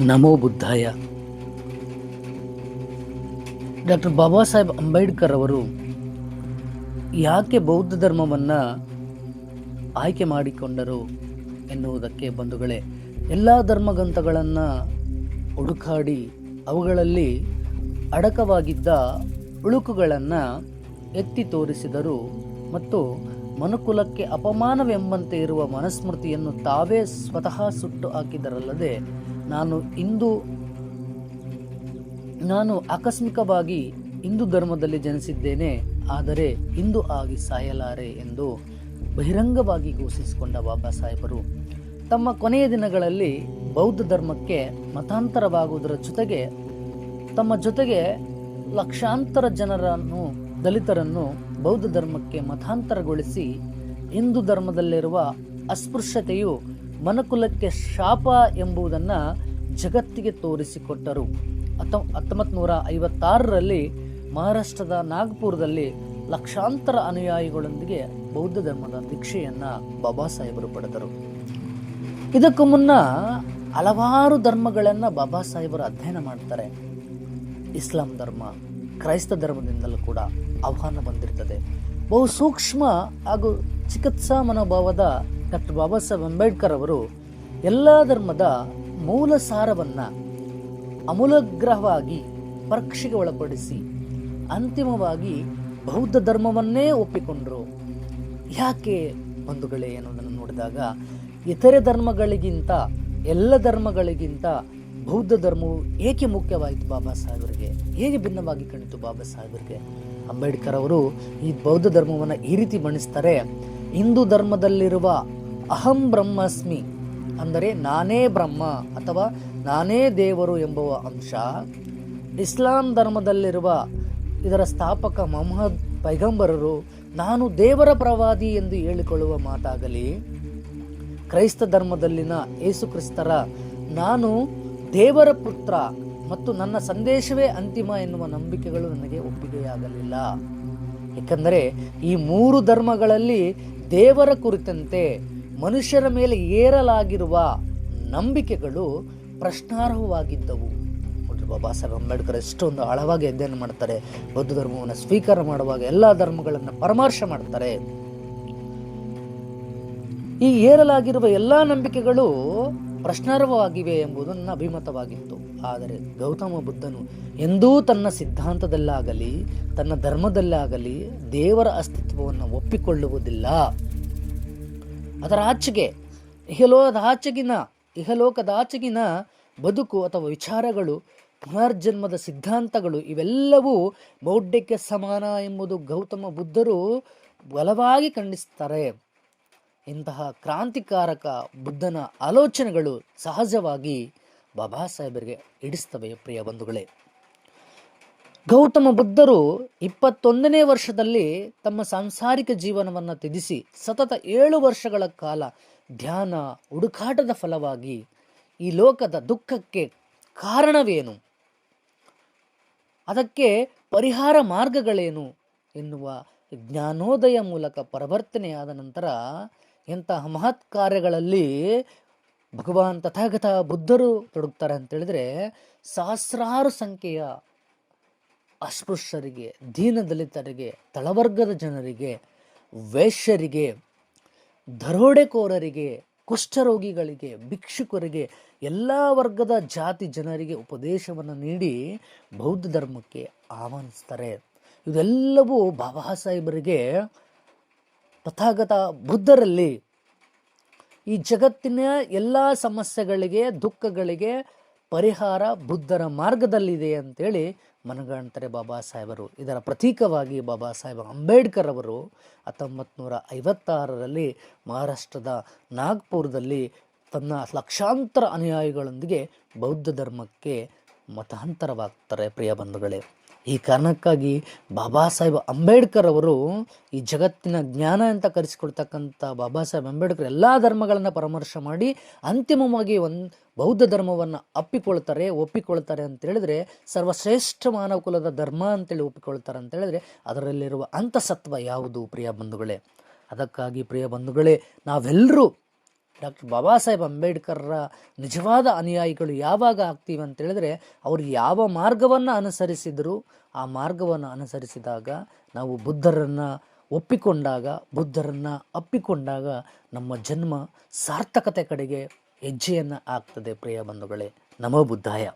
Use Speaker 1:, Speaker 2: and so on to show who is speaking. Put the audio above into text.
Speaker 1: ನಮೋ ಬುದ್ಧಾಯ. ಡಾಕ್ಟರ್ ಬಾಬಾ ಸಾಹೇಬ್ ಅಂಬೇಡ್ಕರ್ ಅವರು ಯಾಕೆ ಬೌದ್ಧ ಧರ್ಮವನ್ನು ಆಯ್ಕೆ ಮಾಡಿಕೊಂಡರು ಎನ್ನುವುದಕ್ಕೆ ಬಂಧುಗಳೇ, ಎಲ್ಲ ಧರ್ಮಗ್ರಂಥಗಳನ್ನು ಹುಡುಕಾಡಿ ಅವುಗಳಲ್ಲಿ ಅಡಕವಾಗಿದ್ದ ಉಳುಕುಗಳನ್ನು ಎತ್ತಿ ತೋರಿಸಿದರು ಮತ್ತು ಮನುಕುಲಕ್ಕೆ ಅಪಮಾನವೆಂಬಂತೆ ಇರುವ ಮನಸ್ಮೃತಿಯನ್ನು ತಾವೇ ಸ್ವತಃ ಸುಟ್ಟು ಹಾಕಿದರಲ್ಲದೆ ನಾನು ಇಂದು, ನಾನು ಆಕಸ್ಮಿಕವಾಗಿ ಹಿಂದೂ ಧರ್ಮದಲ್ಲಿ ಜನಿಸಿದ್ದೇನೆ, ಆದರೆ ಹಿಂದೂ ಆಗಿ ಸಾಯಲಾರೆ ಎಂದು ಬಹಿರಂಗವಾಗಿ ಘೋಷಿಸಿಕೊಂಡ ಬಾಬಾ ಸಾಹೇಬರು. ತಮ್ಮ ಕೊನೆಯ ದಿನಗಳಲ್ಲಿ ಬೌದ್ಧ ಧರ್ಮಕ್ಕೆ ಮತಾಂತರವಾಗುವುದರ ಜೊತೆಗೆ, ತಮ್ಮ ಜೊತೆಗೆ ಲಕ್ಷಾಂತರ ಜನರನ್ನು, ದಲಿತರನ್ನು ಬೌದ್ಧ ಧರ್ಮಕ್ಕೆ ಮತಾಂತರಗೊಳಿಸಿ ಹಿಂದೂ ಧರ್ಮದಲ್ಲಿರುವ ಅಸ್ಪೃಶ್ಯತೆಯು ಮನುಕುಲಕ್ಕೆ ಶಾಪ ಎಂಬುದನ್ನು ಜಗತ್ತಿಗೆ ತೋರಿಸಿಕೊಟ್ಟರು. ಹತ್ತ ಹತ್ತೊಂಬತ್ತು ನೂರ ಐವತ್ತಾರರಲ್ಲಿ ಮಹಾರಾಷ್ಟ್ರದ ನಾಗ್ಪುರದಲ್ಲಿ ಲಕ್ಷಾಂತರ ಅನುಯಾಯಿಗಳೊಂದಿಗೆ ಬೌದ್ಧ ಧರ್ಮದ ದೀಕ್ಷೆಯನ್ನು ಬಾಬಾ ಸಾಹೇಬರು ಪಡೆದರು. ಇದಕ್ಕೂ ಮುನ್ನ ಹಲವಾರು ಧರ್ಮಗಳನ್ನು ಬಾಬಾ ಸಾಹೇಬರು ಅಧ್ಯಯನ ಮಾಡ್ತಾರೆ. ಇಸ್ಲಾಂ ಧರ್ಮ, ಕ್ರೈಸ್ತ ಧರ್ಮದಿಂದಲೂ ಕೂಡ ಆಹ್ವಾನ ಬಂದಿರ್ತದೆ. ಬಹು ಸೂಕ್ಷ್ಮ ಹಾಗೂ ಚಿಕಿತ್ಸಾ ಮನೋಭಾವದ ಡಾಕ್ಟರ್ ಬಾಬಾ ಸಾಹೇಬ್ ಅಂಬೇಡ್ಕರ್ ಅವರು ಎಲ್ಲ ಧರ್ಮದ ಮೂಲ ಸಾರವನ್ನು ಅಮೂಲಗ್ರಹವಾಗಿ ಪರೀಕ್ಷೆಗೆ ಒಳಪಡಿಸಿ ಅಂತಿಮವಾಗಿ ಬೌದ್ಧ ಧರ್ಮವನ್ನೇ ಒಪ್ಪಿಕೊಂಡರು. ಯಾಕೆ ಬಂಧುಗಳೇ ಅನ್ನೋದನ್ನು ನೋಡಿದಾಗ, ಇತರೆ ಧರ್ಮಗಳಿಗಿಂತ, ಎಲ್ಲ ಧರ್ಮಗಳಿಗಿಂತ ಬೌದ್ಧ ಧರ್ಮವು ಏಕೆ ಮುಖ್ಯವಾಯಿತು ಬಾಬಾ ಸಾಹೇಬರಿಗೆ? ಹೇಗೆ ಭಿನ್ನವಾಗಿ ಕಂಡಿತು ಬಾಬಾ ಸಾಹೇಬರಿಗೆ? ಅಂಬೇಡ್ಕರ್ ಅವರು ಈ ಬೌದ್ಧ ಧರ್ಮವನ್ನು ಈ ರೀತಿ ಬಣ್ಣಿಸ್ತಾರೆ ಹಿಂದೂ ಧರ್ಮದಲ್ಲಿರುವ ಅಹಂ ಬ್ರಹ್ಮಸ್ಮಿ ಅಂದರೆ ನಾನೇ ಬ್ರಹ್ಮ ಅಥವಾ ನಾನೇ ದೇವರು ಎಂಬುವ ಅಂಶ, ಇಸ್ಲಾಂ ಧರ್ಮದಲ್ಲಿರುವ ಇದರ ಸ್ಥಾಪಕ ಮೊಹಮ್ಮದ್ ಪೈಗಂಬರರು, ನಾನು ದೇವರ ಪ್ರವಾದಿ ಎಂದು ಹೇಳಿಕೊಳ್ಳುವ ಮಾತಾಗಲಿ, ಕ್ರೈಸ್ತ ಧರ್ಮದಲ್ಲಿನ ಯೇಸುಕ್ರಿಸ್ತರ ನಾನು ದೇವರ ಪುತ್ರ ಮತ್ತು ನನ್ನ ಸಂದೇಶವೇ ಅಂತಿಮ ಎನ್ನುವ ನಂಬಿಕೆಗಳು ನನಗೆ ಒಪ್ಪಿಗೆಯಾಗಲಿಲ್ಲ. ಏಕೆಂದರೆ ಈ ಮೂರು ಧರ್ಮಗಳಲ್ಲಿ ದೇವರ ಕುರಿತಂತೆ ಮನುಷ್ಯರ ಮೇಲೆ ಏರಲಾಗಿರುವ ನಂಬಿಕೆಗಳು ಪ್ರಶ್ನಾರ್ಹವಾಗಿದ್ದವು. ಬಾಬಾ ಸಾಹೇಬ್ ಅಂಬೇಡ್ಕರ್ ಎಷ್ಟೊಂದು ಆಳವಾಗಿ ಅಧ್ಯಯನ ಮಾಡ್ತಾರೆ, ಬೌದ್ಧ ಧರ್ಮವನ್ನು ಸ್ವೀಕಾರ ಮಾಡುವಾಗ ಎಲ್ಲ ಧರ್ಮಗಳನ್ನು ಪರಾಮರ್ಶ ಮಾಡ್ತಾರೆ. ಈ ಏರಲಾಗಿರುವ ಎಲ್ಲ ನಂಬಿಕೆಗಳು ಪ್ರಶ್ನಾರ್ಹವಾಗಿವೆ ಎಂಬುದು ನನ್ನ ಅಭಿಮತವಾಗಿತ್ತು. ಆದರೆ ಗೌತಮ ಬುದ್ಧನು ಎಂದೂ ತನ್ನ ಸಿದ್ಧಾಂತದಲ್ಲಾಗಲಿ, ತನ್ನ ಧರ್ಮದಲ್ಲಾಗಲಿ ದೇವರ ಅಸ್ತಿತ್ವವನ್ನು ಒಪ್ಪಿಕೊಳ್ಳುವುದಿಲ್ಲ. ಅದರ ಆಚೆಗೆ ಇಹಲೋಕದ ಆಚೆಗಿನ ಇಹಲೋಕದ ಆಚೆಗಿನ ಬದುಕು ಅಥವಾ ವಿಚಾರಗಳು, ಪುನರ್ಜನ್ಮದ ಸಿದ್ಧಾಂತಗಳು ಇವೆಲ್ಲವೂ ಬೌಢ್ಯಕ್ಕೆ ಸಮಾನ ಎಂಬುದು ಗೌತಮ ಬುದ್ಧರು ಬಲವಾಗಿ ಖಂಡಿಸ್ತಾರೆ ಇಂತಹ ಕ್ರಾಂತಿಕಾರಕ ಬುದ್ಧನ ಆಲೋಚನೆಗಳು ಸಹಜವಾಗಿ ಬಾಬಾ ಸಾಹೇಬರಿಗೆ ಇಡಿಸ್ತವೆ ಪ್ರಿಯ ಬಂಧುಗಳೇ. ಗೌತಮ ಬುದ್ಧರು ಇಪ್ಪತ್ತೊಂದನೇ ವರ್ಷದಲ್ಲಿ ತಮ್ಮ ಸಾಂಸಾರಿಕ ಜೀವನವನ್ನು ತ್ಯಜಿಸಿ ಸತತ ಏಳು ವರ್ಷಗಳ ಕಾಲ ಧ್ಯಾನ, ಹುಡುಕಾಟದ ಫಲವಾಗಿ ಈ ಲೋಕದ ದುಃಖಕ್ಕೆ ಕಾರಣವೇನು? ಅದಕ್ಕೆ ಪರಿಹಾರ ಮಾರ್ಗಗಳೇನು? ಎನ್ನುವ ಜ್ಞಾನೋದಯ ಮೂಲಕ ಪರಿವರ್ತನೆಯಾದ ನಂತರ ಎಂತಹ ಮಹತ್ ಕಾರ್ಯಗಳಲ್ಲಿ ಭಗವಾನ್ ತಥಾಗತ ಬುದ್ಧರು ತೊಡಗ್ತಾರೆ ಅಂತ ಹೇಳಿದ್ರೆ ಸಹಸ್ರಾರು ಸಂಖ್ಯೆಯ ಅಸ್ಪೃಶ್ಯರಿಗೆ ದೀನದಲಿತರಿಗೆ ತಳವರ್ಗದ ಜನರಿಗೆ, ವೈಶ್ಯರಿಗೆ, ದರೋಡೆಕೋರರಿಗೆ, ಕುಷ್ಠರೋಗಿಗಳಿಗೆ, ಭಿಕ್ಷುಕರಿಗೆ, ಎಲ್ಲ ವರ್ಗದ ಜಾತಿ ಜನರಿಗೆ ಉಪದೇಶವನ್ನು ನೀಡಿ ಬೌದ್ಧ ಧರ್ಮಕ್ಕೆ ಆಹ್ವಾನಿಸ್ತಾರೆ. ಇದೆಲ್ಲವೂ ಬಾಬಾ ಸಾಹೇಬರಿಗೆ ತಥಾಗತ ಬುದ್ಧರಲ್ಲಿ ಈ ಜಗತ್ತಿನ ಎಲ್ಲ ಸಮಸ್ಯೆಗಳಿಗೆ, ದುಃಖಗಳಿಗೆ ಪರಿಹಾರ ಬುದ್ಧರ ಮಾರ್ಗದಲ್ಲಿದೆ ಅಂತೇಳಿ ಮನಗಾಣ್ತಾರೆ ಬಾಬಾ ಸಾಹೇಬರು. ಇದರ ಪ್ರತೀಕವಾಗಿ ಬಾಬಾ ಸಾಹೇಬ್ ಅಂಬೇಡ್ಕರ್ ಅವರು ಹತ್ತೊಂಬತ್ತು ನೂರ ಐವತ್ತಾರರಲ್ಲಿ ಮಹಾರಾಷ್ಟ್ರದ ನಾಗ್ಪುರದಲ್ಲಿ ತನ್ನ ಲಕ್ಷಾಂತರ ಅನುಯಾಯಿಗಳೊಂದಿಗೆ ಬೌದ್ಧ ಧರ್ಮಕ್ಕೆ ಮತಾಂತರವಾಗ್ತಾರೆ. ಪ್ರಿಯ ಬಂಧುಗಳೇ ಈ ಕಾರಣಕ್ಕಾಗಿ ಬಾಬಾ ಸಾಹೇಬ್ ಅಂಬೇಡ್ಕರ್ ಅವರು ಈ ಜಗತ್ತಿನ ಜ್ಞಾನ ಅಂತ ಕರೆಸಿಕೊಳ್ತಕ್ಕಂಥ ಬಾಬಾ ಸಾಹೇಬ್ ಅಂಬೇಡ್ಕರ್ ಎಲ್ಲ ಧರ್ಮಗಳನ್ನು ಪರಾಮರ್ಶೆ ಮಾಡಿ ಅಂತಿಮವಾಗಿ ಒಂದು ಬೌದ್ಧ ಧರ್ಮವನ್ನು ಅಪ್ಪಿಕೊಳ್ತಾರೆ, ಒಪ್ಪಿಕೊಳ್ತಾರೆ ಅಂತ ಹೇಳಿದ್ರೆ ಸರ್ವಶ್ರೇಷ್ಠ ಮಾನವ ಕುಲದ ಧರ್ಮ ಅಂತೇಳಿ ಒಪ್ಪಿಕೊಳ್ತಾರೆ ಅಂತ ಹೇಳಿದ್ರೆ ಅದರಲ್ಲಿರುವ ಅಂತಸತ್ವ ಯಾವುದು ಪ್ರಿಯ ಬಂಧುಗಳೇ? ಅದಕ್ಕಾಗಿ ಪ್ರಿಯ ಬಂಧುಗಳೇ ನಾವೆಲ್ಲರೂ ಡಾಕ್ಟರ್ ಬಾಬಾ ಸಾಹೇಬ್ ಅಂಬೇಡ್ಕರ್ರ ನಿಜವಾದ ಅನುಯಾಯಿಗಳು ಯಾವಾಗ ಆಗ್ತೀವಿ ಅಂತ ಹೇಳಿದ್ರೆ, ಅವರು ಯಾವ ಮಾರ್ಗವನ್ನು ಅನುಸರಿಸಿದ್ರು, ಆ ಮಾರ್ಗವನ್ನು ಅನುಸರಿಸಿದಾಗ ನಾವು ಬುದ್ಧರನ್ನು ಒಪ್ಪಿಕೊಂಡಾಗ, ಬುದ್ಧರನ್ನು ಅಪ್ಪಿಕೊಂಡಾಗ ನಮ್ಮ ಜನ್ಮ ಸಾರ್ಥಕತೆ ಕಡೆಗೆ ಹೆಜ್ಜೆಯನ್ನು ಆಗ್ತದೆ. ಪ್ರಿಯ ಬಂಧುಗಳೇ, ನಮೋ ಬುದ್ಧಾಯ.